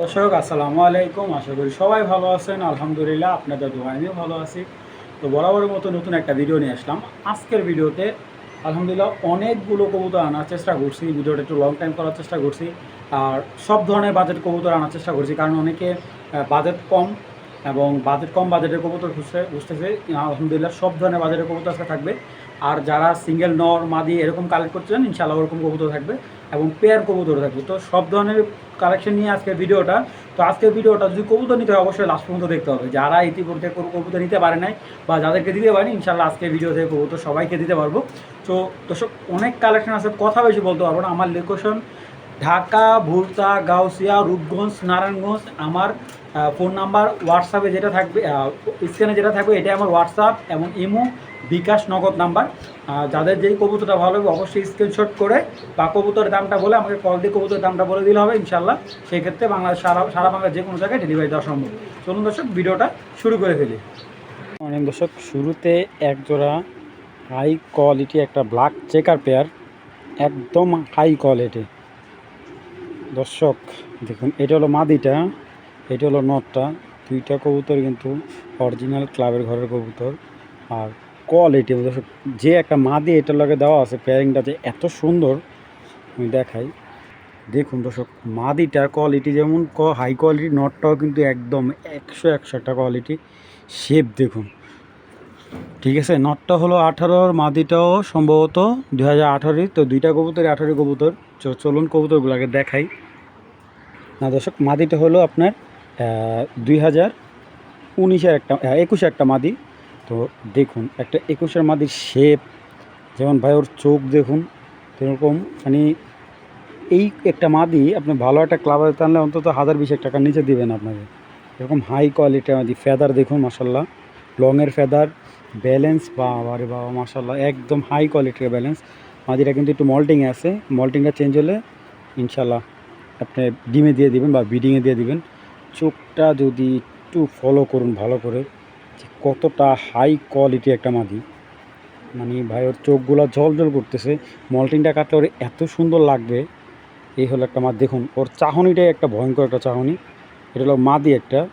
দর্শক, আসসালামু আলাইকুম। আশা করি সবাই ভালো আছেন। আলহামদুলিল্লাহ, আপনাদের দোয়া আমিও ভালো আছি। তো বরাবরের মতো নতুন একটা ভিডিও নিয়ে আসলাম। আজকের ভিডিওতে আলহামদুলিল্লাহ অনেকগুলো কবুতর আনার চেষ্টা করছি। ভিডিওটা একটু লং টাইম করার চেষ্টা করছি। আর সব ধরনের বাজেট কবুতর আনার চেষ্টা করছি। কারণ অনেকে বাজেট কম এবং বাজেট কম বাজেটের কবুতর খুঁজতে বুঝতেছে। আলহামদুলিল্লাহ সব ধরনের বাজেটের কবুতর আজকে থাকবে। আর যারা সিঙ্গেল নর, মাদি এরকম কালেক্ট করছেন ইনশাআল্লাহ ওরকম কবুতর থাকবে। এবং পেয়ার কবুতর থাকবে তো সব ধরনের কালেকশন নিয়ে আজকের ভিডিওটা। তো আজকের ভিডিওটা যদি কবুতর নিতে হয়, অবশ্যই লাস্ট পর্যন্ত দেখতে হবে। যারা ইতিমধ্যে কোনো কবুতর নিতে পারে নাই বা যাদেরকে দিতে পারি ইনশাল্লাহ আজকের ভিডিও থেকে কবুতর সবাইকে দিতে পারব। তো দর্শক, অনেক কালেকশন আছে, কথা বেশি বলতে পারব না। আমার লোকেশন ঢাকা, ভুলতা, গাউসিয়া, রূপগঞ্জ, নারায়ণগঞ্জ, আমার ফোন নাম্বার হোয়াটসঅ্যাপে যেটা থাকবে স্ক্রিনে যেটা থাকবে, এটাই আমার হোয়াটসঅ্যাপ এবং ইমো, বিকাশ নগদ নাম্বার। যাদের যেই কবুতরটা ভালো হবে অবশ্যই স্ক্রিনশট করে বা কবুতরের দামটা বলে আমাকে কল দিয়ে কবুতরের দামটা বলে দিলে হবে ইনশাল্লাহ সেই ক্ষেত্রে বাংলাদেশ সারা সারা বাংলার যে কোনো জায়গায় ডেলিভারি দেওয়া সম্ভব। চলুন দর্শক, ভিডিওটা শুরু করে ফেলি। অনেক দর্শক, শুরুতে এক জোড়া হাই কোয়ালিটি একটা ব্ল্যাক চেকার পেয়ার একদম হাই কোয়ালিটি দর্শক, দেখুন, এটা হলো মাদিটা। এটা হলো নটটা। দুইটা কবুতর কিন্তু অরিজিনাল ক্লাবের ঘরের কবুতর। আর কোয়ালিটি যে একটা মাদি এটার লগে দেওয়া আছে পেয়ারিংটা যে এত সুন্দর, আমি দেখাই। দেখুন দর্শক, মাদিটার কোয়ালিটি যেমন, ক হাই কোয়ালিটি নটটাও কিন্তু একদম একশো একশো একটা কোয়ালিটি শেপ দেখুন। ঠিক আছে, নটটা হলো আঠারোর, মাদিটাও সম্ভবত দু হাজার আঠারোই তো দুইটা কবুতর আঠারো কবুতর। চলুন কবুতরগুলোকে দেখাই। না দর্শক, মাদিটা হলো আপনার দুই হাজার উনিশের একটা একুশে একটা মাদি। তো দেখুন, একটা একুশের মাদির শেপ যেমন ভাই ওর চোখ দেখুন এরকম মানে এই একটা মাদি আপনি ভালো একটা ক্লাবে টানলে অন্তত হাজার বিশেক টাকার নিচে দিবেন আপনাকে। এরকম হাই কোয়ালিটির মাদি ফেদার দেখুন মাসাল্লাহ লংয়ের ফেদার ব্যালেন্স বা আরে বাবা মাসাল্লাহ একদম হাই কোয়ালিটির ব্যালেন্স মাদিটা কিন্তু একটু মল্টিংয়ে আছে। মল্টিংটা চেঞ্জ হলে ইনশাল্লাহ আপনি ডিমে দিয়ে দিবেন বা বিডিংয়ে দিয়ে দিবেন। চোখটা যদি একটু ফলো করুন ভালো করে, যে কতটা হাই কোয়ালিটি একটা মাদি। মানে ভাই, ওর চোখগুলো জল করতেছে। মল্টিংটা কাটলে ওর এত সুন্দর লাগবে। এই হলো একটা মাছ দেখুন, ওর চাহনিটাই একটা ভয়ঙ্কর একটা চাহনি। এটা হলো মাদি একটা।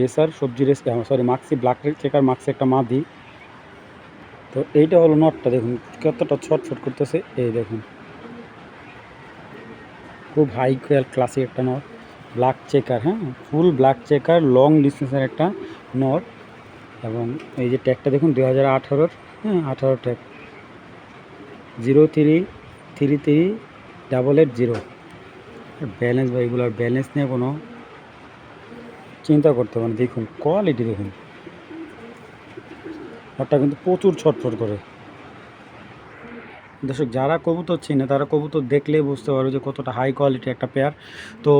রেসার সবজি race sorry maxi black checker maxi একটা মাদি। তো এইটা হলো নটটা দেখুন, কতটা ছটফট করতেছে। এই দেখুন। খুব হাই কোয়াল ক্লাসিক একটা নট ব্ল্যাক চেকার হ্যাঁ? ফুল ব্ল্যাক চেকার লং ডিস্টেন্সের একটা নট এবং এই যে ট্যাগটা দেখুন দু হাজার আঠারোর হ্যাঁ আঠারো tag zero three three three double eight zero balance বা এগুলোর ব্যালেন্স নিয়ে কোনো চিন্তা করতে পারেন দেখুন কোয়ালিটি দেখুন। ওটা কিন্তু প্রচুর ছটফট করে। দর্শক, যারা কবুতর চিনে, তারা কবুতর দেখলেই বুঝতে পারবে যে কতটা হাই কোয়ালিটি একটা পেয়ার তো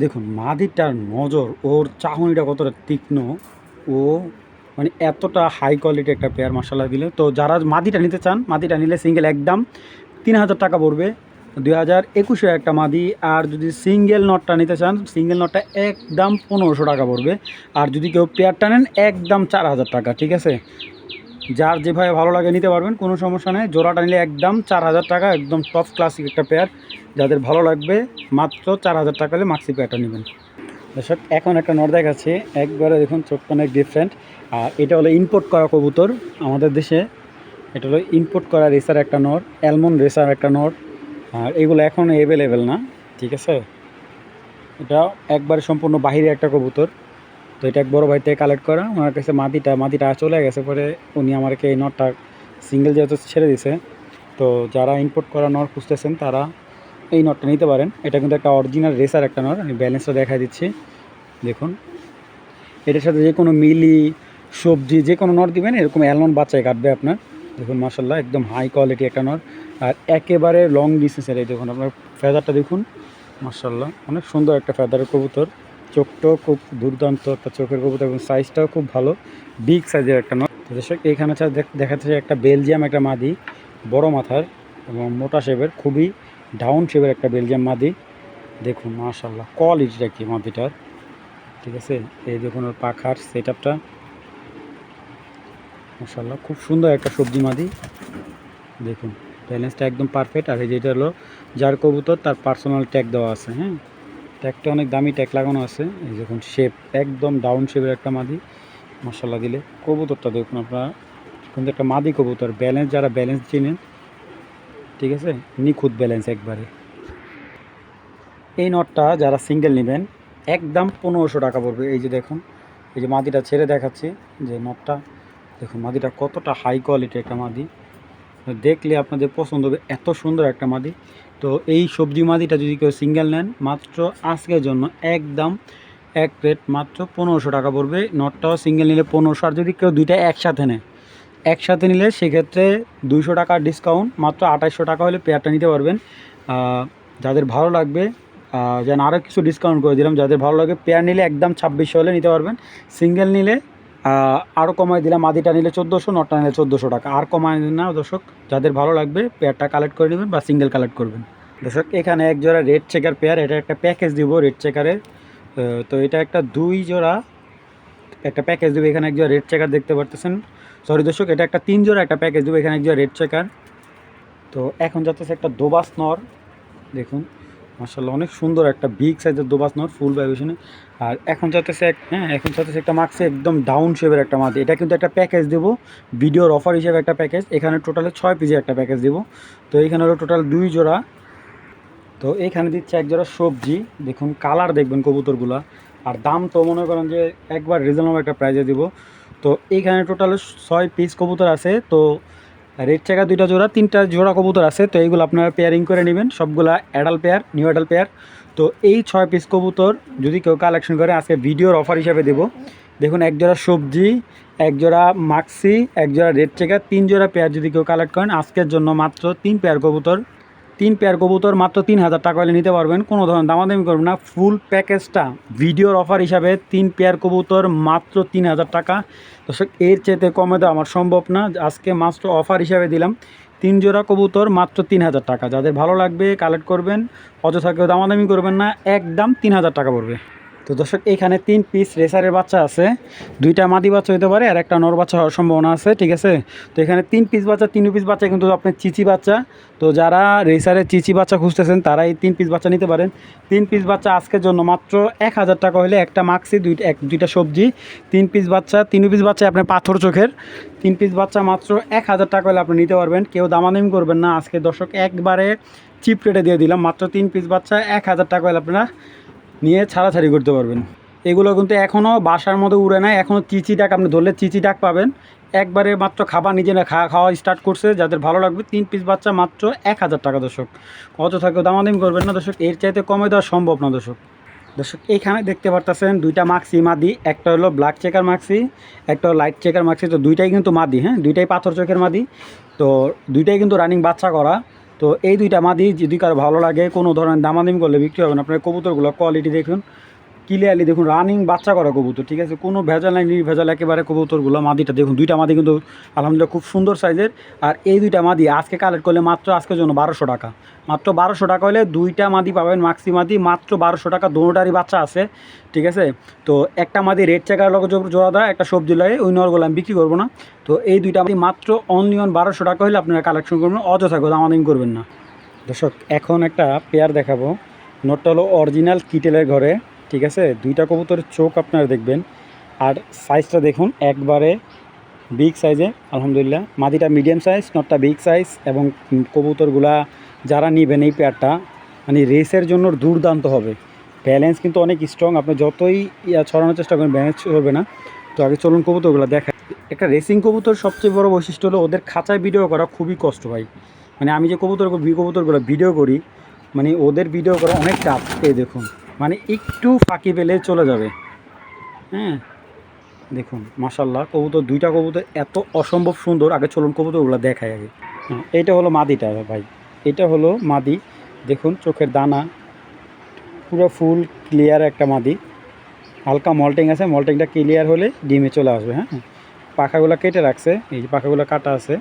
দেখুন, মাদিটার নজর, ওর চাহনিটা কতটা তীক্ষ্ণ, ও মানে এতটা হাই কোয়ালিটি একটা পেয়ার মশলা দিলে। তো যারা মাদিটা নিতে চান, মাদিটা নিলে সিঙ্গেল একদম তিন হাজার টাকা পড়বে। দুই হাজার একুশে একটা মাদি, আর যদি সিঙ্গেল নটটা নিতে চান সিঙ্গেল নটটা একদম পনেরোশো টাকা পড়বে। আর যদি কেউ পেয়ারটা নেন, একদম চার হাজার টাকা, ঠিক আছে? যার যেভাবে ভালো লাগে নিতে পারবেন, কোনো সমস্যা নেই। জোড়াটা নিলে একদম চার হাজার টাকা, একদম টপ ক্লাসিক একটা পেয়ার যাদের ভালো লাগবে, মাত্র চার হাজার টাকা হলে মাক্সি পেয়ারটা নেবেন। দর্শক, এখন একটা নট দেখাচ্ছে। একবারে দেখুন চোখটা অনেক ডিফারেন্ট আর এটা হলো ইম্পোর্ট করা কবুতর আমাদের দেশে। এটা হলো ইম্পোর্ট করা রেসার একটা নট অ্যালমন রেসার একটা নট আর এগুলো এখন অ্যাভেলেবেল না, ঠিক আছে? এটা একবারে সম্পূর্ণ বাহিরে একটা কবুতর। তো এটা এক বড় ভাই থেকে কালেক্ট করা। ওনার কাছে মাটিটা মাদিটা চলে গেছে পরে উনি আমাকে এই নটটা সিঙ্গেল যেহেতু ছেড়ে দিছে, তো যারা ইম্পোর্ট করা নট খুঁজতেছেন তারা এই নটটা নিতে পারেন। এটা কিন্তু একটা অরিজিনাল রেসার একটা নট আমি ব্যালেন্সটা দেখা দিচ্ছি। দেখুন, এটার সাথে যে কোনো মিলি, সবজি, যে কোনো নট দিবেন, এরকম অ্যালমন বাচ্চায় কাটবে আপনার। দেখুন মাসাল্লাহ একদম হাই কোয়ালিটি একটা নট আর একেবারে লং ডিস্টেন্সের এই দেখুন, আপনার ফেদারটা দেখুন মাসাল্লাহ অনেক সুন্দর একটা ফেদারের কবুতর। চোখটাও খুব দুর্দান্ত একটা চোখের কবুতর এবং সাইজটাও খুব ভালো। বিগ সাইজের একটা নট দর্শক, এইখানে দেখাচ্ছে একটা বেলজিয়াম একটা মাদি, বড় মাথার এবং মোটা শেপের খুবই ডাউন শেপের একটা বেলজিয়াম মাদি। দেখুন মাশাল্লাহ কোয়ালিটিটা কি মাদিটার। ঠিক আছে? এই দেখুন ওর পাখার সেট আপটা মাশাল্লাহ খুব সুন্দর একটা সবজি মাদি। দেখুন ব্যালেন্সটা একদম পারফেক্ট আর এই যেটা হলো যার কবুতর, তার পার্সোনাল ট্যাগ দেওয়া আছে হ্যাঁ? ট্যাগটা অনেক দামি ট্যাগ লাগানো আছে। এই দেখুন শেপ একদম ডাউন শেপের একটা মাদি। মশলা দিলে কবুতরটা দেখুন আপনারা। কিন্তু একটা মাদি কবুতর ব্যালেন্স যারা ব্যালেন্স চিনেন, ঠিক আছে? নিখুঁত ব্যালেন্স একবারে। এই নটটা যারা সিঙ্গেল নেবেন, একদম পনেরোশো টাকা পড়বে। এই যে দেখুন, এই যে মাদিটা ছেড়ে দেখাচ্ছি, যে নটটা দেখুন মাদিটা কতটা হাই কোয়ালিটির একটা মাদি। দেখলে আপনাদের পছন্দ হবে, এত সুন্দর একটা মাদি। তো এই সবজি মাদিটা যদি কেউ সিঙ্গেল নেন, মাত্র আজকের জন্য একদম এক প্লেট মাত্র পনেরোশো টাকা পড়বে। নটটাও সিঙ্গেল নিলে পনেরোশো, আর যদি কেউ দুইটা একসাথে নেয়, একসাথে নিলে সেক্ষেত্রে দুইশো টাকার ডিসকাউন্ট মাত্র আঠাশশো টাকা হলে পেয়ারটা নিতে পারবেন। যাদের ভালো লাগবে যেন আরও কিছু ডিসকাউন্ট করে দিলাম, যাদের ভালো লাগে পেয়ার নিলে একদম ছাব্বিশশো হলে নিতে পারবেন। সিঙ্গেল নিলে আরও কমাই দিলাম। মাদিটা নিলে চোদ্দোশো, নটটা নিলে চোদ্দোশো টাকা। আর কমায় না দর্শক, যাদের ভালো লাগবে পেয়ারটা কালেক্ট করে নেবেন বা সিঙ্গেল কালেক্ট করবেন। দর্শক, এখানে এক জোড়া রেড চেকার পেয়ার এটা একটা প্যাকেজ দিব রেড চেকারের তো এটা একটা দুই জোড়া, একটা প্যাকেজ দেবো। এখানে এক জোড়া রেড চেকার দেখতে পারতেছেন। সরি দর্শক, এটা একটা তিন জোড়া একটা প্যাকেজ দেবো। এখানে এক জোড়া রেড চেকার তো এখন যাচ্ছে একটা দোবাস নর দেখুন। মার্শাল্লাহ অনেক সুন্দর একটা বিগ সাইজের দোবাস নর ফুল ভাইবেশনে আর এখন যাচ্ছে এক হ্যাঁ এখন যাচ্ছে একটা মার্কসে একদম ডাউন শেপের একটা মাদি এটা কিন্তু একটা প্যাকেজ দেবো ভিডিওর অফার হিসেবে একটা প্যাকেজ এখানে টোটালে ছয় পিসের একটা প্যাকেজ দেবো। তো এখানে হলো টোটাল দুই জোড়া। তো এইখানে দিচ্ছে এক জোড়া সবজি। দেখুন কালার দেখবেন কবুতরগুলা। আর দাম তো মনে করেন যে একবার রিজনেবল একটা প্রাইজে দিব। তো এইখানে টোটাল ছয় পিস কবুতর আছে। তো রেড চাকা দুইটা জোড়া, তিনটা জোড়া কবুতর আছে, তো এইগুলো আপনারা পেয়ারিং করে নেবেন। সবগুলা adult pair new adult pair তো এই ছয় পিস কবুতর যদি কেউ কালেকশন করে, আজকে ভিডিওর অফার হিসাবে দেব। দেখুন, এক জোড়া সবজি, এক জোড়া মাক্সি এক জোড়া রেড চেকার তিন জোড়া পেয়ার যদি কেউ কালেক্ট করেন, আজকের জন্য মাত্র তিন পেয়ার কবুতর। তিন পেয়ার কবুতর মাত্র তিন হাজার টাকা হলে নিতে পারবেন। কোনো ধরনের দামাদামি করবেন না। ফুল প্যাকেজটা ভিডিওর অফার হিসাবে তিন পেয়ার কবুতর মাত্র তিন হাজার টাকা। দর্শক, এর চেয়েতে কমে দেওয়া আমার সম্ভব না। আজকে মাত্র অফার হিসাবে দিলাম। তিন জোড়া কবুতর মাত্র তিন হাজার টাকা। যাদের ভালো লাগবে কালেক্ট করবেন। অযথা কেউ দামাদামি করবেন না। একদম তিন হাজার টাকা পড়বে। তো দর্শক, এখানে তিন পিস রেসারের বাচ্চা আছে। দুইটা মাদি বাচ্চা হতে পারে, আর একটা নর বাচ্চা হওয়ার সম্ভাবনা আছে, ঠিক আছে? তো এখানে তিন পিস বাচ্চা, তিন পিস বাচ্চা কিন্তু আপনার চিচি বাচ্চা। তো যারা রেসারের চিচি বাচ্চা খুঁজতেছেন তারা এই তিন পিস বাচ্চা নিতে পারেন। তিন পিস বাচ্চা আজকের জন্য মাত্র এক হাজার টাকা হলে একটা মাক্সি দুই, এক, দুইটা সবজি। তিন পিস বাচ্চা, তিন পিস বাচ্চা আপনার পাথর চোখের। তিন পিস বাচ্চা মাত্র এক হাজার টাকা হলে আপনি নিতে পারবেন। কেউ দামাদামি করবেন না। আজকে দর্শক, একবারে চিপ রেটে দিয়ে দিলাম। মাত্র তিন পিস বাচ্চা, এক হাজার টাকা হলে আপনারা নিয়ে ছাড়াছাড়ি করতে পারবেন। এগুলো কিন্তু এখনও বাসার মধ্যে উড়ে নাই। এখনও চিচি ডাক আপনি ধরলে চিচি ডাক পাবেন। একবারে মাত্র খাবার নিজেরা খাওয়া খাওয়া স্টার্ট করছে। যাদের ভালো লাগবে, তিন পিস বাচ্চা মাত্র এক হাজার টাকা দর্শক। অত থাকে দামাদামি করবেন না দর্শক। এর চাইতে কমে দেওয়া সম্ভব না দর্শক। দর্শক এইখানে দেখতে পারতেছেন দুইটা মাক্সি মাদি। একটা হলো ব্ল্যাক চেকার মাক্সি একটা হলো লাইট চেকার মাক্সি তো দুইটাই কিন্তু মাদি হ্যাঁ? দুইটাই পাথর চোখের মাদি। তো দুইটাই কিন্তু রানিং বাচ্চা করা। তো এই দুইটা মাদি যদি কারও ভালো লাগে, কোনো ধরনের দামাদামি করলে বিক্রি হবে না। আপনার কবুতরগুলো কোয়ালিটি দেখুন। ক্লিয়ারলি দেখুন রানিং বাচ্চা করা কবুতর, ঠিক আছে? কোনো ভেজাল নাই, নির্ভেজাল, একেবারে কবুতরগুলো মাদিটা দেখুন, দুইটা মাদি কিন্তু আলহামদুলিল্লাহ খুব সুন্দর সাইজের। আর এই দুইটা মাদি আজকে কালেক্ট করলে মাত্র আজকের জন্য বারোশো টাকা। মাত্র বারোশো টাকা হলে দুইটা মাদি পাবেন মাক্সি মাদি, মাত্র বারোশো টাকা, দোনোটারই বাচ্চা আছে, ঠিক আছে? তো একটা মাদি রেড চেকার লগে জোড়া দেয়, একটা সবজি লাগে ওই নরগুলো আমি বিক্রি করব না। তো এই দুইটা মাদি মাত্র অনলি অন বারোশো টাকা হলে আপনারা কালেকশন করবেন, অযথা দামাদামি করবেন না। দর্শক, এখন একটা পেয়ার দেখাবো। নোটটা হলো অরিজিনাল কিটেলের ঘরে। ঠিক আছে? দুইটা কবুতরের চোখ আপনারা দেখবেন। আর সাইজটা দেখুন, একবারে বিগ সাইজে আলহামদুলিল্লাহ। মাদিটা মিডিয়াম সাইজ নটটা বিগ সাইজ এবং কবুতরগুলা যারা নেবেন এই পেয়ারটা মানে রেসের জন্য দুর্দান্ত হবে। ব্যালেন্স কিন্তু অনেক স্ট্রং আপনি যতই ছড়ানোর চেষ্টা করেন ব্যালেন্স হবে না। তো আগে চলুন কবুতরগুলো দেখা একটা রেসিং কবুতর সবচেয়ে বড় বৈশিষ্ট্য হলো, ওদের খাঁচায় ভিডিও করা খুবই কষ্ট হয় মানে আমি যে কবুতর, কবুতরগুলো ভিডিও করি মানে ওদের ভিডিও করা অনেক টাফ এই দেখুন। মানে একটু ফাঁকি পেলে চলে যাবে। হ্যাঁ? দেখুন মাসাল্লাহ কবুতর, দুইটা কবুতর এত অসম্ভব সুন্দর। আগে চলুন কবুতরগুলো দেখায় আগে। এইটা হলো মাদিটা ভাই। এটা হলো মাদি। দেখুন, চোখের দানা। পুরো ফুল, ক্লিয়ার একটা মাদি। হালকা মল্টিং আছে, মল্টিংটা ক্লিয়ার হলে ডিমে চলে আসবে হ্যাঁ? পাখাগুলো কেটে রাখছে, এই যে পাখাগুলো কাটা আছে।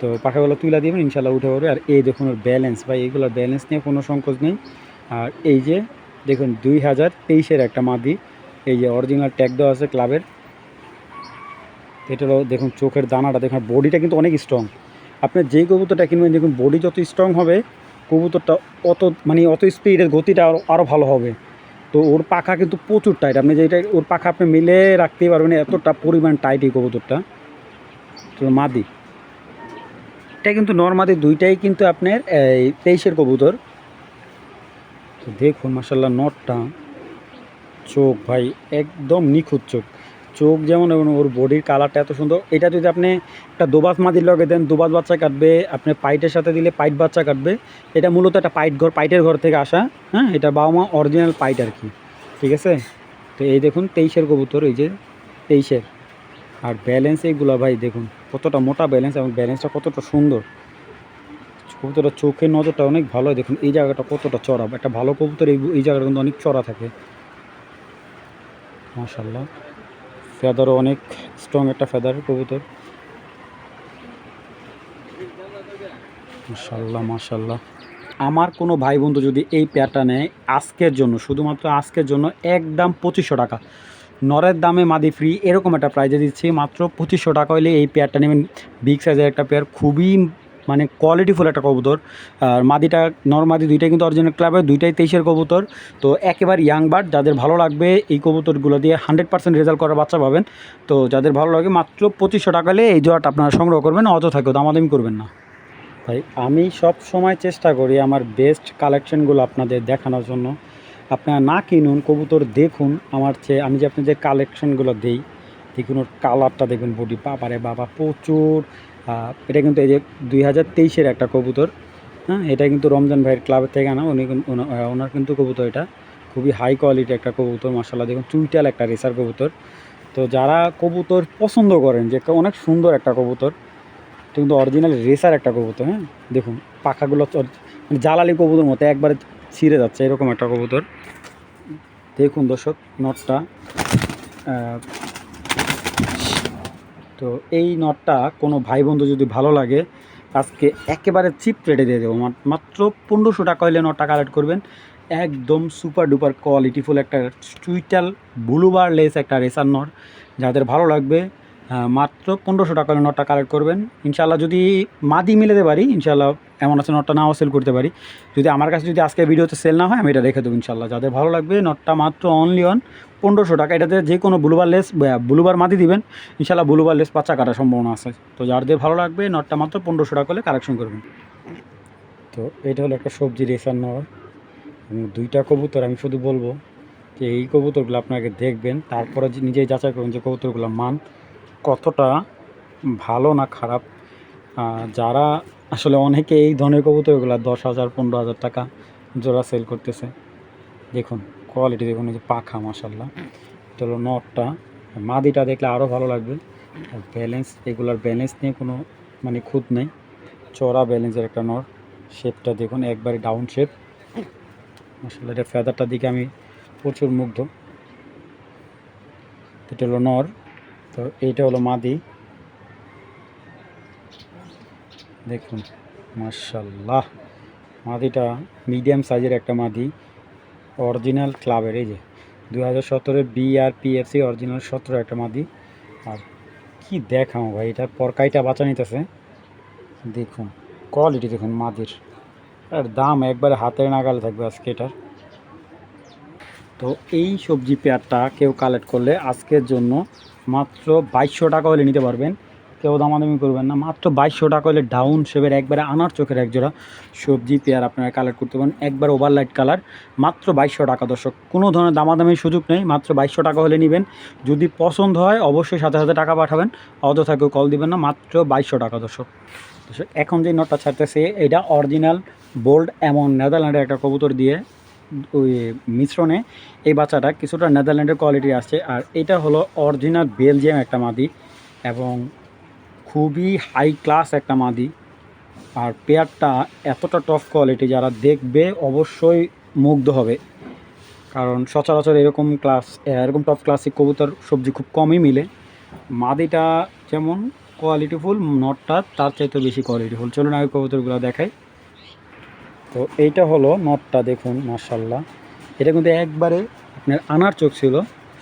তো পাখাগুলো তুলে দিবেন ইনশাল্লাহ উঠে পড়বে। আর এই দেখুন ব্যালেন্স ভাই, এগুলোর ব্যালেন্স নিয়ে কোনো সংকোচ নেই। আর এই যে দেখুন দুই হাজার তেইশের একটা মাদি। এই যে অরিজিনাল ট্যাগ দেওয়া আছে ক্লাবের এটা হলো দেখুন, চোখের দানাটা, দেখুন বডিটা কিন্তু অনেক স্ট্রং আপনি যেই কবুতরটা কিনবেন, দেখুন বডি যত স্ট্রং হবে, কবুতরটা অত মানে অত স্পিডের গতিটা আরও আরও ভালো হবে। তো ওর পাখা কিন্তু প্রচুর টাইট আপনি যেটা, ওর পাখা আপনি মিলে রাখতেই পারবেন, এতটা পরিমাণ টাইট এই কবুতরটা। মাদি। এটা কিন্তু নর্মাদি দুইটাই কিন্তু আপনার, এই তেইশের কবুতর। তো দেখুন মাসাল্লাহ নটটা। চোখ ভাই, একদম নিখুঁত চোখ। চোখ যেমন এবং ওর বডির কালারটা এত সুন্দর। এটা যদি আপনি একটা দোবাস মাদির লগে দেন, দোবাস বাচ্চা কাটবে, আপনি পাইটের সাথে দিলে পাইট বাচ্চা কাটবে। এটা মূলত একটা পাইট ঘর, পাইটের ঘর থেকে আসা হ্যাঁ? এটা বাবা মা অরিজিনাল পাইট আর কি, ঠিক আছে? তো এই দেখুন, তেইশের কবুতর, এই যে তেইশের। আর ব্যালেন্স এইগুলো ভাই, দেখুন, কতটা মোটা ব্যালেন্স এবং ব্যালেন্সটা কতটা সুন্দর। কবুতরটা চোখের নজরটা অনেক ভালো দেখুন, এই জায়গাটা কতটা চড়া। একটা ভালো কবুতর, এই এই জায়গাটা কিন্তু অনেক চড়া থাকে। মাশাল্লাহ ফেদারও অনেক স্ট্রং একটা ফেদার কবুতর। মাশাল্লাহ মাশাল্লাহ আমার কোনো ভাই বন্ধু যদি এই পেয়ারটা নেয়, আজকের জন্য, শুধুমাত্র আজকের জন্য একদম পঁচিশশো টাকা। নরের দামে মাদি ফ্রি এরকম একটা প্রাইজে দিচ্ছি, মাত্র পঁচিশশো টাকা হলে এই পেয়ারটা নেবেন। বিগ সাইজের একটা পেয়ার খুবই মানে কোয়ালিটিফুল একটা কবুতর। আর মাদিটা, নর মাদি দুইটাই কিন্তু অরিজিনাল ক্লাবের দুইটাই তেইশের কবুতর। তো একেবারে ইয়াং বার্ড যাদের ভালো লাগবে এই কবুতরগুলো দিয়ে হান্ড্রেড পার্সেন্ট রেজাল্ট করার বাচ্চা পাবেন। তো যাদের ভালো লাগে মাত্র পঁচিশশো টাকা হলে এই জোড়াটা আপনারা সংগ্রহ করবেন অযথাকেও দামাদামি করবেন না। ভাই, আমি সব সময় চেষ্টা করি আমার বেস্ট কালেকশনগুলো আপনাদের দেখানোর জন্য। আপনারা না কিনুন, কবুতর দেখুন। আমার চেয়ে, আমি যে আপনাদের কালেকশনগুলো দেই, দেখুন ওর কালারটা দেখুন বডি বাবারে বাবা, প্রচুর এটা কিন্তু এই যে দুই হাজার তেইশের একটা কবুতর হ্যাঁ এটা কিন্তু রমজান ভাইয়ের ক্লাবের থেকে আনা, উনি ওনার কিন্তু কবুতর এটা। খুবই হাই কোয়ালিটি একটা কবুতর মাসাল্লাহ দেখুন, চুইটাল একটা রেসার কবুতর। তো যারা কবুতর পছন্দ করেন, যে অনেক সুন্দর একটা কবুতর, এটা কিন্তু অরিজিনাল রেসার একটা কবুতর হ্যাঁ দেখুন, পাখাগুলো মানে জালালি কবুতর মতো একবারে ছিঁড়ে যাচ্ছে, এরকম একটা কবুতর। দেখুন দর্শক নটটা তো এই নটটা কোনো ভাই বন্ধু যদি ভালো লাগে, আজকে একেবারে চিপ রেটে দিয়ে দেবো। মাত্র পনেরোশো টাকা হলে নটটা কালেক্ট করবেন। একদম সুপার ডুপার কোয়ালিটিফুল একটা টুইটাল ব্লুবার লেস একটা রেসার নট যাদের ভালো লাগবে মাত্র পনেরোশো টাকা নটটা কালেক্ট করবেন। ইনশাল্লাহ যদি মাদি মিলাতে পারি ইনশাল্লাহ এমন আছে নটটা নাও সেল করতে পারি। যদি আমার কাছে যদি আজকে ভিডিওতে সেল না হয়, আমি এটা রেখে দেবো ইনশাল্লাহ যাদের ভালো লাগবে, নটটা মাত্র অনলি অন পনেরোশো টাকা। এটাতে যে কোনো ব্লুবার লেস ব্লুবার মাদি দিবেন ইনশাল্লাহ ব্লুবার লেস বাচ্চা কাটার সম্ভাবনা আছে। তো যাদের ভালো লাগবে, নটটা মাত্র পনেরোশো টাকা হলে কালেকশন করবেন। তো এটা হলো একটা সবজি রেসার এবং দুইটা কবুতর, আমি শুধু বলব যে এই কবুতরগুলো আপনাকে দেখবেন, তারপরে নিজেই যাচাই করবেন যে কবুতরগুলো মান কতটা ভালো না খারাপ? যারা আসলে অনেকে এই ধরনের কবুতরগুলো দশ হাজার, পনেরো হাজার টাকা জোড়া সেল করতেছে। দেখুন কোয়ালিটি দেখুন, এই যে পাখা মাসাল্লাহ এটা নটটা। মাদিটা দেখলে আরও ভালো লাগবে। আর ব্যালেন্স এগুলার ব্যালেন্স নিয়ে কোনো মানে খুঁত নেই। চড়া ব্যালেন্সের একটা নট। শেপটা দেখুন, একবারে ডাউন শেপ মাসাল্লাহ এটা ফেদারটার দিকে আমি প্রচুর মুগ্ধ। এটা হলো নর তো এইটা হলো মাদি। দেখুন মার্শাল্লাহ মাদিটা মিডিয়াম সাইজের একটা মাদি। অরিজিনাল ক্লাবের, এই যে দু হাজার সতেরোর বিআরপিএফসি অরিজিনাল সতেরো একটা মাদি। আর কি দেখাও ভাই এটার পরকাইটা বাঁচা নিতেছে। দেখুন কোয়ালিটি দেখুন মাদির। আর দাম একবারে হাতের নাগালে থাকবে আজকে এটার। তো এই সবজি পেয়ারটা কেউ কালেক্ট করলে আজকের জন্য মাত্র বাইশশো টাকা হলে নিতে পারবেন। কেউ দামাদামি করবেন না। মাত্র বাইশশো টাকা হলে ডাউন শেপের একবারে আনার চোখের একজোড়া সবজি, পেয়ার আপনারা কালেক্ট করতে পারেন। একবার ওভারলাইট কালার মাত্র বাইশশো টাকা দর্শক। কোনো ধরনের দামাদামির সুযোগ নেই, মাত্র বাইশশো টাকা হলে নেবেন। যদি পছন্দ হয়, অবশ্যই সাথে সাথে টাকা পাঠাবেন। অযথা কেউ কল দিবেন না, মাত্র বাইশশো টাকা দর্শক। এখন যে নটটা ছাড়তেছে, এটা অরিজিনাল বোল্ড এমন নেদারল্যান্ডের একটা কবুতর দিয়ে ওই মিশ্রণে এই বাচ্চাটা কিছুটা নেদারল্যান্ডের কোয়ালিটি আসছে। আর এটা হলো অরিজিনাল বেলজিয়াম একটা মাদি এবং খুবই হাই ক্লাস একটা মাদি। আর পেয়ারটা এতটা টপ কোয়ালিটি যারা দেখবে অবশ্যই মুগ্ধ হবে। কারণ সচরাচর এরকম ক্লাস এরকম টপ ক্লাসিক কবুতর সবজি খুব কমই মিলে। মাদিটা যেমন কোয়ালিটিফুল নটটা তার চাইতে বেশি কোয়ালিটিফুল চলুন আগে কবুতরগুলো দেখাই। তো এইটা হলো নটটা দেখুন মার্শাল্লাহ এটা কিন্তু একবারে আপনার আনার চোখ ছিল,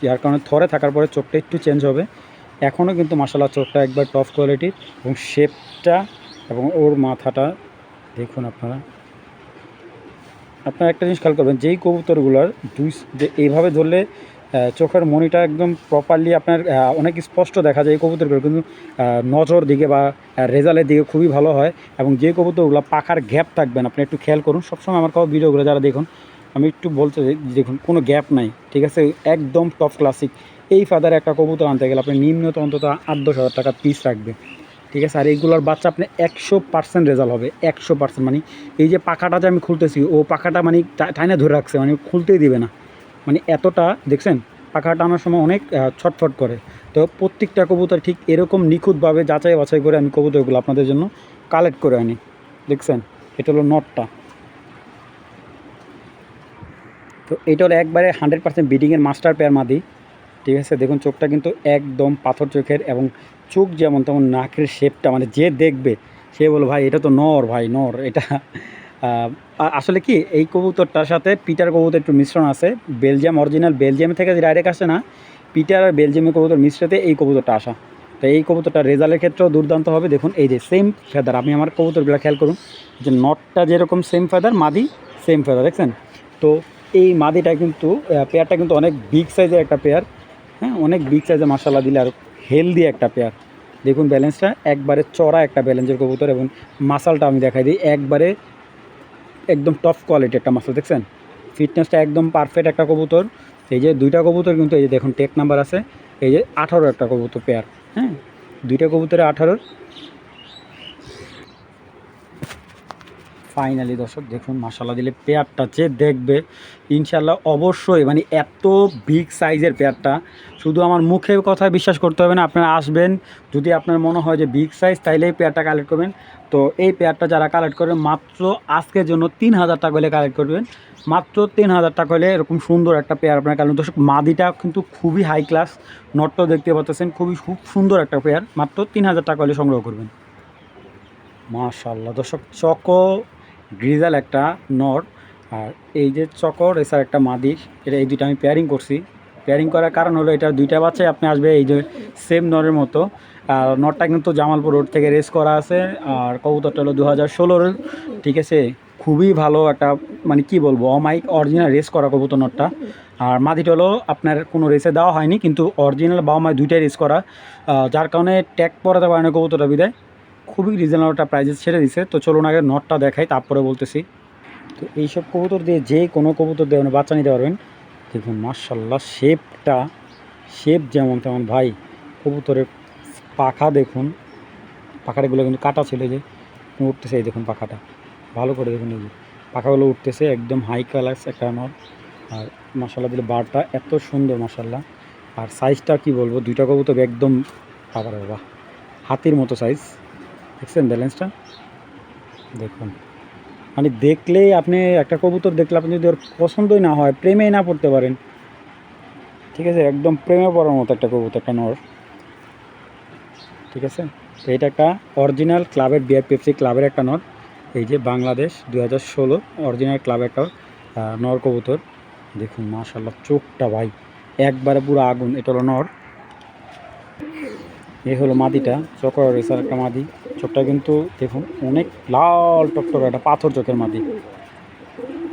যার কারণে থরে থাকার পরে চোখটা একটু চেঞ্জ হবে। এখনও কিন্তু মার্শাল্লাহ চোখটা একবার টপ কোয়ালিটির এবং শেপটা এবং ওর মাথাটা দেখুন আপনারা। আপনারা একটা জিনিস খেয়াল করবেন, যেই কবুতরগুলোর দুই যে এইভাবে ধরলে চোখের মনিটা একদম প্রপারলি আপনার অনেক স্পষ্ট দেখা যায় এই কবুতরগুলো কিন্তু নজর দিকে বা রেজাল্টের দিকে খুবই ভালো হয় এবং যে কবুতরগুলো পাখার গ্যাপ থাকবেন আপনি একটু খেয়াল করুন। সবসময় আমার কাউ ভিডিওগুলো যারা দেখুন, আমি একটু বলতে দেখুন, কোনো গ্যাপ নাই, ঠিক আছে? একদম টপ ক্লাসিক এই ফাদার একটা কবুতর আনতে গেলে আপনি নিম্নত অন্তত আট দশ হাজার টাকা পিস রাখবে, ঠিক আছে? আর এইগুলোর বাচ্চা আপনি একশো পার্সেন্ট রেজাল্ট হবে, একশো পার্সেন্ট মানে এই যে পাখাটা যে আমি খুলতেছি, ও পাখাটা মানে টাইনে ধরে রাখছে মানে খুলতেই দিবে না। মানে এতটা, দেখছেন, পাখা টানার সময় অনেক ছটফট করে। তো প্রত্যেকটা কবুতর ঠিক এরকম নিখুঁতভাবে যাচাই বাছাই করে আমি কবুতরগুলো আপনাদের জন্য কালেক্ট করে আনি। দেখছেন, এটা হলো নটটা তো এটা হলো একবারে হান্ড্রেড পার্সেন্ট বিডিংয়ের মাস্টার পেয়ার মাদি। ঠিক আছে, দেখুন, চোখটা কিন্তু একদম পাথর চোখের এবং চোখ যেমন তেমন নাকের শেপটা মানে যে দেখবে, সে বলো ভাই, এটা তো নর, ভাই, নর। এটা আসলে কি, এই কবুতরটার সাথে পিটার কবুতর একটু মিশ্রণ আছে। বেলজিয়াম অরিজিনাল বেলজিয়াম থেকে ডাইরেক্ট আসে না, পিটার আর বেলজিয়ামের কবুতর মিশ্রতে এই কবুতরটা আসা। তো এই কবুতরটা রেজাল্টের ক্ষেত্রেও দুর্দান্ত হবে। দেখুন, এই যে সেম ফেদার আপনি আমার কবুতরগুলো খেয়াল করুন, যে নটটা যেরকম সেম ফেদার মাদি সেম ফেদার দেখছেন? তো এই মাদিটা কিন্তু পেয়ারটা কিন্তু অনেক বিগ সাইজের একটা পেয়ার হ্যাঁ অনেক বিগ সাইজের মশালা দিলে আর হেলদি একটা পেয়ার দেখুন ব্যালেন্সটা একবারে চড়া একটা ব্যালেন্সের কবুতর এবং মাসালটা আমি দেখাই দিই, একবারে একদম টপ কোয়ালিটি একটা মাসল দেখছেন? ফিটনেসটা একদম পারফেক্ট একটা কবুতর। এই যে দুইটা কবুতর কিন্তু এই যে দেখুন টেক নাম্বার আছে। এই যে আঠারো একটা কবুতর পেয়ার হ্যাঁ? দুইটা কবুতরে আঠারোর ফাইনালি দর্শক, দেখুন মাসাল্লাহ দিলে পেয়ারটা যে দেখবে ইনশাল্লাহ অবশ্যই মানে এত বিগ সাইজের পেয়ারটা শুধু আমার মুখে কথায় বিশ্বাস করতে হবে না, আপনারা আসবেন, যদি আপনার মনে হয় যে বিগ সাইজ তাইলে এই পেয়ারটা কালেক্ট করবেন। তো এই পেয়ারটা যারা কালেক্ট করবেন, মাত্র আজকের জন্য তিন হাজার টাকা হলে কালেক্ট করবেন। মাত্র তিন হাজার টাকা হলে এরকম সুন্দর একটা পেয়ার আপনার কালেক্ট দর্শক, মাদিটা কিন্তু খুবই হাই ক্লাস নটটাও দেখতে পাচ্ছেন, খুবই খুব সুন্দর একটা পেয়ার মাত্র তিন হাজার টাকা হলে সংগ্রহ করবেন। মাশাল্লাহ দর্শক, চকো গ্রিজাল একটা নর, আর এই যে চকো রেসার একটা মাদির, এটা এই দুইটা আমি পেয়ারিং করছি। পেয়ারিং করার কারণ হলো এটা দুইটা বাচ্চাই আপনি আসবে এই যে সেম নরের মতো। আর নটটা কিন্তু জামালপুর রোড থেকে রেস করা আছে, আর কবুতরটা হলো দু হাজার ষোলোর। ঠিক আছে? খুবই ভালো একটা মানে কি বলব অমাইক অরিজিনাল রেস করা কবুতর নটটা আর মাদিটা হলো আপনার কোনো রেসে দেওয়া হয়নি, কিন্তু অরিজিনাল বাবা মায় দুইটাই রেস করা। যার কারণে ট্যাগ পরাতে পারে না কবুতরটা বিদায়। খুবই রিজনেবল একটা প্রাইজে ছেড়ে দিছে। তো চলুন আগে নটটা দেখাই, তারপরে বলতেছি। তো এইসব কবুতর দিয়ে যে কোনো কবুতর আপনি বাচ্চা নিতে পারবেন। দেখুন মার্শাল্লাহ শেপটা শেপ যেমন তেমন ভাই, কবুতরের পাখা দেখুন। পাখাটাগুলো কিন্তু কাটা ছিল যে উঠতেছে এই দেখুন পাখাটা। ভালো করে দেখুন এই যে, পাখাগুলো উঠতেছে একদম হাই ক্লাস একটা নর আর মার্শাল্লাহ দিলে বারটা এত সুন্দর মার্শাল্লাহ আর সাইজটা কি বলব, দুইটা কবুতর একদম বাবার বাবা হাতির মতো সাইজ দেখছেন ব্যালেন্সটা? দেখুন। মানে দেখলেই আপনি একটা কবুতর দেখলে আপনি যদি ওর পছন্দই না হয়, প্রেমেই না পড়তে পারেন, ঠিক আছে? একদম প্রেমে পড়ার মতো একটা কবুতর, একটা নর। ঠিক আছে? তো এটা একটা অরিজিনাল ক্লাবের বিআর পেপসি ক্লাবের একটা নর। এই যে বাংলাদেশ দু হাজার ষোলো অরিজিনাল ক্লাবের একটা নর কবুতর। দেখুন মাশাল্লাহ চোখটা ভাই, একবারে পুরো আগুন। এটা হলো নর। এ হলো মাদিটা চকর রেসার একটা মাদি। চোখটা কিন্তু দেখুন, অনেক লাল টকটক একটা পাথর চোখের মাদি।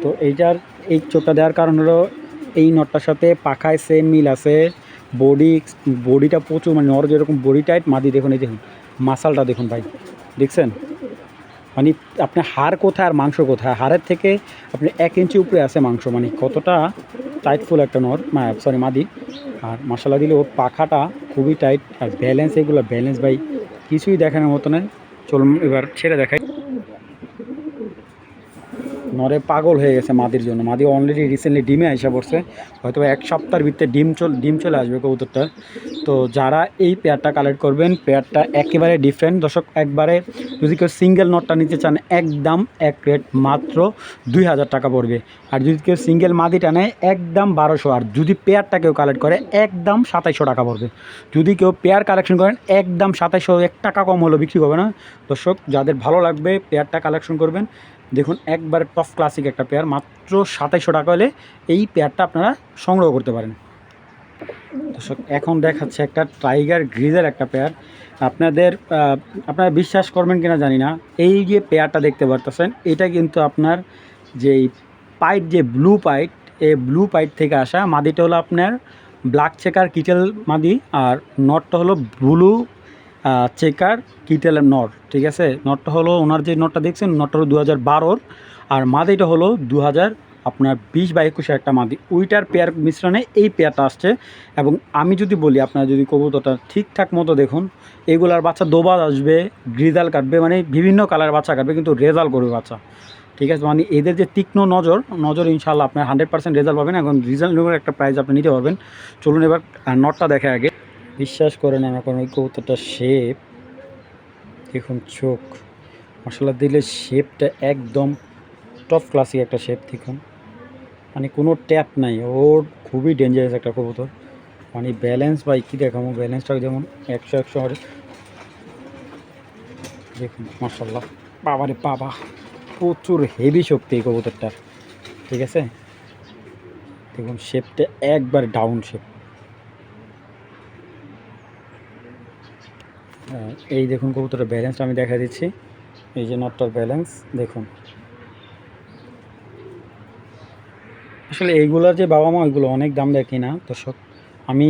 তো এইটার, এই চোখটা দেওয়ার কারণ হলো এই নটটার সাথে পাখায় সেম মিল আছে। বডি বডিটা প্রচুর মানে নর যেরকম বডি টাইট মাদি দেখুন, এই দেখুন মাসালটা দেখুন ভাই, দেখছেন? মানে আপনার হাড় কোথায় আর মাংস কোথায়? হাড়ের থেকে আপনি এক ইঞ্চি উপরে আছে মাংস মানে কতটা টাইটফুল একটা নর সরি মাদি। আর মশলা দিলে ওর পাখাটা খুবই টাইট আর ব্যালেন্স এগুলো ব্যালেন্স ভাই কিছুই দেখানোর মতো নয় চলুন এবার ছেড়ে দেখাই। নরে পাগল হয়ে গেছে মাদির জন্য। মাদি অলরেডি রিসেন্টলি ডিমে আসা পড়ছে। হয়তো এক সপ্তাহের ভিতরে ডিম চল ডিম চলে আসবে কবুতরটা। তো যারা এই পেয়ারটা কালেক্ট করবেন পেয়ারটা একেবারে ডিফারেন্ট দর্শক, একবারে যদি কেউ সিঙ্গেল নটটা নিতে চান, একদম এক রেট মাত্র দুই হাজার টাকা পড়বে। আর যদি কেউ সিঙ্গেল মাদিটা নেয় একদম বারোশো। আর যদি পেয়ারটা কেউ কালেক্ট করে, একদম সাতাইশশো টাকা পড়বে। যদি কেউ পেয়ার কালেকশন করেন, একদম সাতাইশশো। এক টাকা কম হলেও বিক্রি করবে না। দর্শক, যাদের ভালো লাগবে পেয়ারটা কালেকশন করবেন। দেখুন, একবার টপ ক্লাসিক একটা পেয়ার মাত্র সাতাইশশো টাকা হলে এই পেয়ারটা আপনারা সংগ্রহ করতে পারেন। দর্শক, এখন দেখাচ্ছে একটা টাইগার গ্রিজের একটা পেয়ার আপনাদের আপনারা বিশ্বাস করবেন কিনা জানি না, এই যে পেয়ারটা দেখতে পারতেছেন, এটা কিন্তু আপনার যেই পাইট যে ব্লু পাইট এই ব্লু পাইট থেকে আসা মাদিটা হলো আপনার ব্ল্যাক চেকার কিটেল মাদি, আর নটটা হলো ব্লু চেকার কিটেলের নট, ঠিক আছে? নটটা হলো ওনার যে নটটা দেখছেন, নটটা হলো দু হাজার বারোর, আর মাদিটা হলো দু হাজার আপনার বিশ বা একুশের একটা মাদি। ওইটার পেয়ার মিশ্রণে এই পেয়ারটা আসছে। এবং আমি যদি বলি, আপনারা যদি কবুতরটা ঠিকঠাক মতো দেখুন, এগুলার বাচ্চা দোবাজ আসবে, গ্রিজাল কাটবে মানে বিভিন্ন কালার বাচ্চা কাটবে, কিন্তু রেজাল্ট করবে বাচ্চা। ঠিক আছে? মানে এদের যে তীক্ষ্ণ নজর নজর ইনশাল্লাহ আপনার হান্ড্রেড পার্সেন্ট রেজাল্ট পাবেন। এখন রিজনেবল একটা প্রাইস আপনি নিতে পারবেন। চলুন এবার নটটা দেখে আগে। বিশ্বাস করেন না এখন ওই কবুতরটা শেপ দেখুন চোখ। মশলা দিলে শেপটা একদম টপ ক্লাসিক একটা শেপ দেখুন। মানে কোনো ট্যাপ নাই। ওর খুবই ডেঞ্জারাস একটা কবুতর। মানে ব্যালেন্স বাই কী দেখাবো? ব্যালেন্সটা যেমন একশো একশো আর দেখুন মার্শাল্লাহ বাবারে বাবা, প্রচুর হেভি শক্তি এই কবুতরটার। ঠিক আছে? দেখুন শেপটা একবার ডাউন শেপ এই দেখুন কবুতরের ব্যালেন্সটা আমি দেখা দিচ্ছি। এই যে নটটার ব্যালেন্স দেখুন। আসলে এইগুলোর যে বাবা মা, ওইগুলো অনেক দাম দেয় কিনা, দর্শক, আমি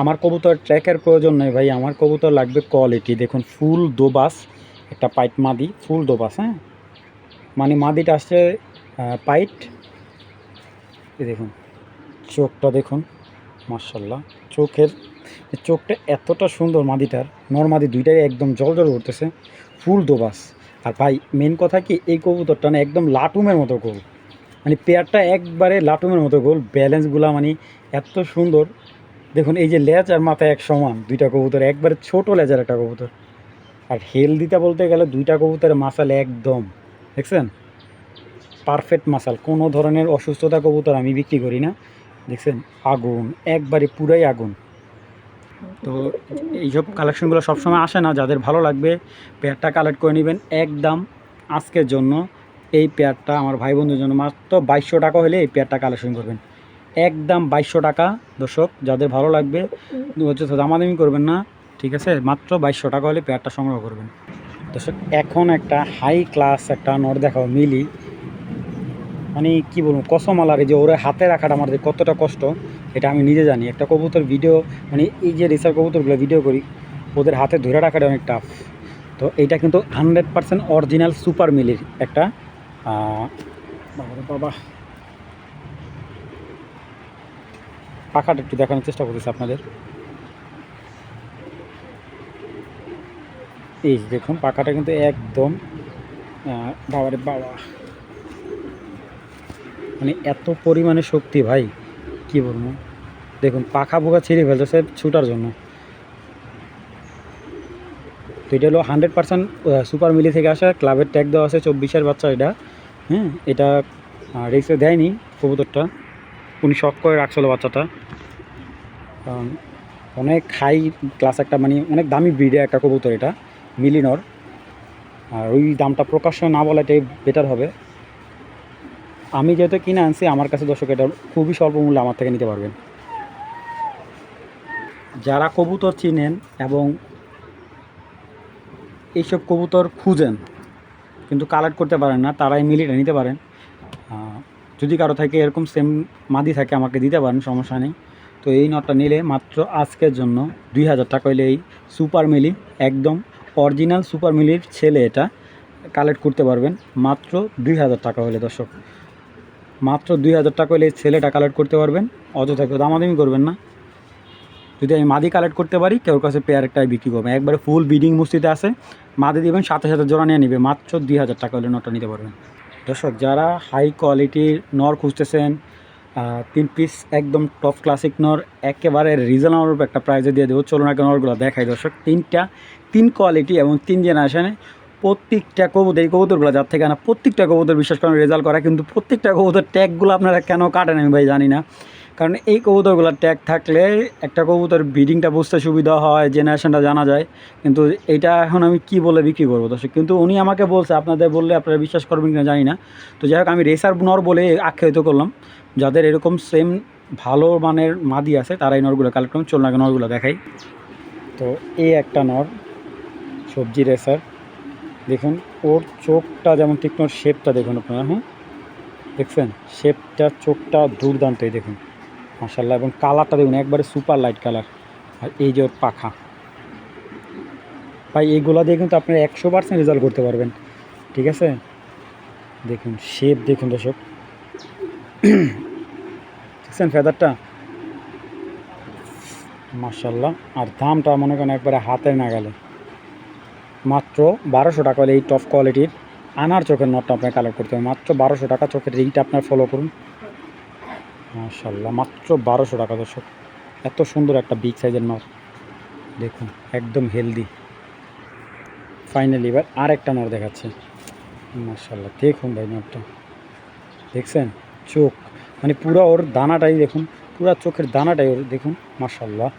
আমার কবুতর ট্র্যাকের প্রয়োজন নেই ভাই, আমার কবুতর লাগবে কোয়ালিটি দেখুন, ফুল দোবাস, একটা পাইট মাদি, ফুল দোবাস হ্যাঁ? মানে মাদিটা আসছে পাইট। দেখুন, চোখটা দেখুন মার্শাল্লাহ চোখের চোখটা এতটা সুন্দর মাদিটার, নর মাদি দুইটাই একদম জল জল করতেছে, ফুল দোবাস। আর ভাই মেন কথা কি, এই কবুতরটা না একদম লাটুমের মতো গোল। মানে পেয়ারটা একবারে লাটুমের মতো গোল ব্যালেন্সগুলা মানে এত সুন্দর। দেখুন, এই যে লেজ আর মাথা এক সমান, দুইটা কবুতর, একবারে ছোট লেজের একটা কবুতর। আর হেলদিটা বলতে গেলে দুইটা কবুতরের মাসাল একদম। দেখছেন? পারফেক্ট মাসাল, কোনো ধরনের অসুস্থতা কবুতর আমি বিক্রি করি না। দেখছেন? আগুন, একবারে পুরাই আগুন। তো এইসব কালেকশনগুলো সবসময় আসে না, যাদের ভালো লাগবে পেয়ারটা কালেক্ট করে নেবেন একদম আজকের জন্য। এই পেয়ারটা আমার ভাই বন্ধুর জন্য মাত্র বাইশশো টাকা হলে এই পেয়ারটা কালেকশন করবেন। একদম বাইশশো টাকা, দর্শক, যাদের ভালো লাগবে হচ্ছে দামাদামি করবেন না, ঠিক আছে? মাত্র বাইশশো টাকা হলে পেয়ারটা সংগ্রহ করবেন। দর্শক, এখন একটা হাই ক্লাস একটা নট দেখাও মিলি। মানে কি বলব কসমালার এই যে ওরা হাতে রাখাটা আমার যে কতটা কষ্ট, এটা আমি নিজে জানি। একটা কবুতর ভিডিও মানে এই যে রিসার কবুতরগুলো ভিডিও করি, ওদের হাতে ধরে রাখাটা অনেক টাফ তো এইটা কিন্তু হান্ড্রেড পার্সেন্ট অরিজিনাল সুপার মিলির একটা বাবা পাখাটা একটু দেখানোর চেষ্টা করতেছি আপনাদের। এই দেখুন, পাখাটা কিন্তু একদম বাবারে বাবা। মানে এত পরিমাণে শক্তি ভাই, কি বলব? দেখুন, পাখা পোকা ছিঁড়ে ফেলতেছে ছুটার জন্য। তো এটা হলো হান্ড্রেড পার্সেন্ট সুপার মিলি থেকে আসা ক্লাবের ট্যাগ দেওয়া আছে চব্বিশের বাচ্চা এটা। হ্যাঁ এটা রেক্সে দেয়নি কবুতরটা। উনি শখ করে রাখছিল বাচ্চাটা। কারণ অনেক হাই ক্লাস একটা মানে অনেক দামি ব্রিডে একটা কবুতর এটা মিলিনর আর ওই দামটা প্রকাশ্য না বলাটাই বেটার হবে। আমি যেহেতু কিনে আনছি, আমার কাছে দর্শক এটা খুবই স্বল্প মূল্যে আমার থেকে নিতে পারবেন। যারা কবুতর চিনেন এবং এইসব কবুতর খুঁজেন, কিন্তু কালেক্ট করতে পারেন না, তারাই মিলিটা নিতে পারেন। যদি কারও থাকে এরকম সেম মাদি থাকে, আমাকে দিতে পারেন, সমস্যা নেই। তো এই নটটা নিলে মাত্র আজকের জন্য দুই হাজার টাকা হইলে এই সুপার মিলি একদম অরিজিনাল সুপার মিলির ছেলে এটা কালেক্ট করতে পারবেন। মাত্র দুই হাজার টাকা হলে দর্শক। মাত্র দুই হাজার টাকা হলে ছেলেটা কালেক্ট করতে পারবেন। অযথা কেউ দামাদামি করবেন না। যদি আমি মাদি কালেক্ট করতে পারি, কেউ কাছে পেয়ার একটাই বিক্রি করবেন একবারে ফুল বিডিং মুস্তিতে আছে। মাদি দিবেন সাথে সাথে জোড়া নিয়ে নেবে। মাত্র দুই হাজার টাকা হলে নটা নিতে পারবেন। দর্শক, যারা হাই কোয়ালিটির নর খুঁজতেছেন তিন পিস একদম টপ ক্লাসিক নর, একেবারে রিজনেবল একটা প্রাইজে দিয়ে দেবো। চলুন আগে নরগুলো দেখাই দর্শক। তিনটা, তিন কোয়ালিটি এবং তিন জেনারেশনে প্রত্যেকটা কবুতর, এই কবুতরগুলো যার থেকে আনা প্রত্যেকটা কবুতর বিশ্বাস করেন রেজাল্ট করা, কিন্তু প্রত্যেকটা কবুতর ট্যাগগুলো আপনারা কেন কাটেন আমি ভাই জানি না। কারণ এই কবুতরগুলোর ট্যাগ থাকলে একটা কবুতর ব্রিডিংটা বুঝতে সুবিধা হয় জেনারেশনটা জানা যায়। কিন্তু এইটা এখন আমি কি বলে বিক্রি করব? দর্শক, কিন্তু উনি আমাকে বলছে, আপনাদের বললে আপনারা বিশ্বাস করবেন কিনা জানি না। তো যাই হোক, আমি রেসার নর বলে আখ্যায়িত করলাম। যাদের এরকম সেম ভালো মানের মাদি আছে তারা এই নরগুলো কালেক্ট করুন। চলুন আগে নরগুলো দেখাই। তো এই একটা নর, সবজি রেসার দেখুন, ওর চোখটা যেমন তীক্ষ্ণ শেপটা দেখুন আপনারা হ্যাঁ দেখছেন? শেপটা চোখটা দুর্দান্ত এই দেখুন। মাসাল্লাহ এবং কালারটা দেখুন, একবারে সুপার লাইট কালার আর এই যে ওর পাখা। ভাই এইগুলো দিয়ে কিন্তু আপনারা একশো পার্সেন্ট রেজাল্ট করতে পারবেন। ঠিক আছে? দেখুন শেপ দেখুন দর্শক। দেখছেন ফেদারটা মার্শাল্লাহ আর দামটা মনে করেন একবারে হাতের নাগালে। মাত্র বারোশো টাকা হলে এই টপ কোয়ালিটির আনার চোখের নটটা আপনাকে কালেক্ট করতে হবে। মাত্র বারোশো টাকা, চোখের রিংটা আপনার ফলো করুন। মার্শাল্লাহ মাত্র বারোশো টাকা দর্শক। এত সুন্দর একটা বিগ সাইজের নট। দেখুন, একদম হেলদি ফাইনালি এবার আর একটা নর দেখাচ্ছে। মার্শাল্লাহ দেখুন ভাই নটটা। দেখছেন? চোখ। মানে পুরো ওর দানাটাই দেখুন, পুরো চোখের দানাটাই ওর, দেখুন মার্শাল্লাহ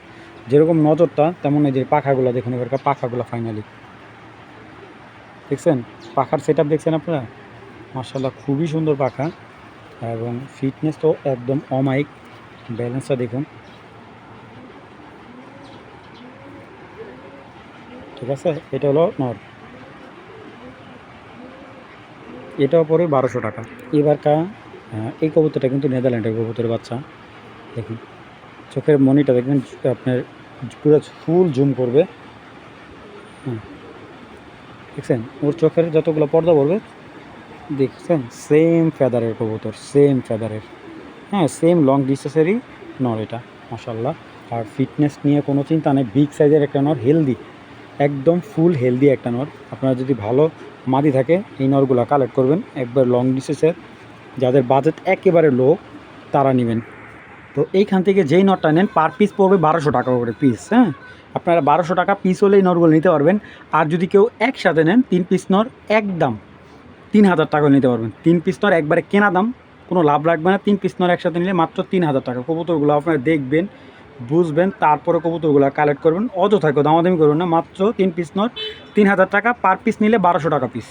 যেরকম নজরটা, তেমন এই যে পাখাগুলো দেখুন, এবারকার পাখাগুলো ফাইনালি দেখছেন? পাখার সেট দেখছেন আপনারা? মার্শাল্লাহ খুবই সুন্দর পাখা। এবং ফিটনেস তো একদম অমাইক ব্যালেন্সটা দেখুন। ঠিক আছে? এটা হলো নর। এটাও পরে বারোশো টাকা। এবার কা এই কবুতরটা কিন্তু নেদারল্যান্ডের কবুতরের বাচ্চা। দেখুন। চোখের মনিটা দেখবেন, আপনার পুরো ফুল জুম করবে। হুম। দেখছেন? ওর চোখের যতগুলো পর্দা পড়বে, দেখছেন? সেম ফেদারের কবুতর সেম ফেদারের হ্যাঁ সেম লং ডিস্টেন্সেরই নর এটা মাসাল্লাহ আর ফিটনেস নিয়ে কোনো চিন্তা নেই বিগ সাইজের একটা নর হেলদি একদম ফুল হেলদি একটা নর। আপনারা যদি ভালো মাদি থাকে, এই নরগুলো কালেক্ট করবেন। একবার লং ডিস্টেন্সের যাদের বাজেট একেবারে লো তারা নেবেন। তো এইখান থেকে যেই নটটা নেন পার পিস পড়বে বারোশো টাকা করে পিস হ্যাঁ? আপনারা বারোশো টাকা পিস হলেই নরগুলো নিতে পারবেন। আর যদি কেউ একসাথে নেন, তিন পিস নর একদম তিন হাজার টাকা নিতে পারবেন। তিন পিস নর একবারে কেনা দাম, কোনো লাভ লাগবে না। তিন পিস নর একসাথে নিলে মাত্র তিন হাজার টাকা। কবুতরগুলো আপনারা দেখবেন, বুঝবেন, তারপরে কবুতরগুলো কালেক্ট করবেন। অযথা দামাদামি করবেন না, মাত্র তিন পিস নর তিন হাজার টাকা। পার পিস নিলে বারোশো টাকা পিস